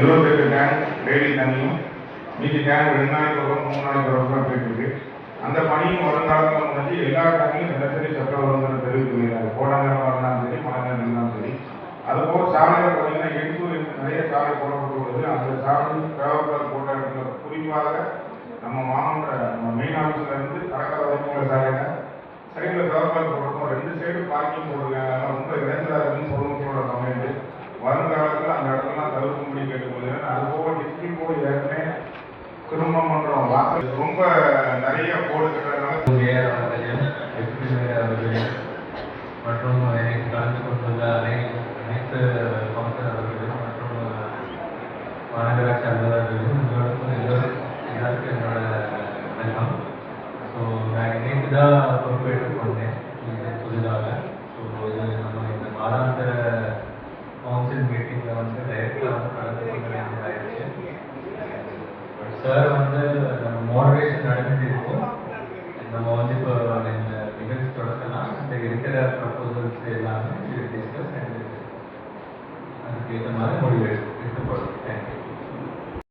இருபத்தெட்டு tank daily தண்ணியும் மீதி டேங்க் ரெண்டு நாளைக்கு வரும் மூணு நாளைக்கு வரும் தான் போயிட்டு அந்த பணியும் வருங்காலத்தில் முடிஞ்சு எல்லா டேங்கையும் தினசரி சட்ட ஒழுங்குற தெரிவிக்கிறாங்க கோடாங்கிற வரலாம் சரி மழை நேரம் இருந்தாலும் சரி. அதுபோக சாலையில் பார்த்தீங்கன்னா எண்ணூறு நிறைய சாலை போடப்பட்டுள்ளது. அந்த சாலை தேவைப்பட போட்ட இடத்துல குறிப்பாக நம்ம மாவட்ட நம்ம மெயின் ஆஃபீஸில் இருந்து கடற்கரை தவிர்க்கும்படி கேட்டுக்கொள்கிறேன். அதுபோக டிஸ்ட்ரிக்ட் போர்டு ஏற்கனவே குடும்பம் பண்ணுறோம் வாசல் ரொம்ப நிறைய போர்டுகள் சார் வந்து நம்ம மோடரேஷன் நடந்துட்டு இருக்கும் நம்ம வந்து இப்போ இந்த நிகழ்ச்சி தொடக்கலாம் இந்த இருக்கிற ப்ரப்போசல்ஸ் எல்லாமே டிஸ்கஸ் அண்ட் அதுக்கு ஏற்ற மாதிரி முடிவு எடுத்து தேங்க்யூ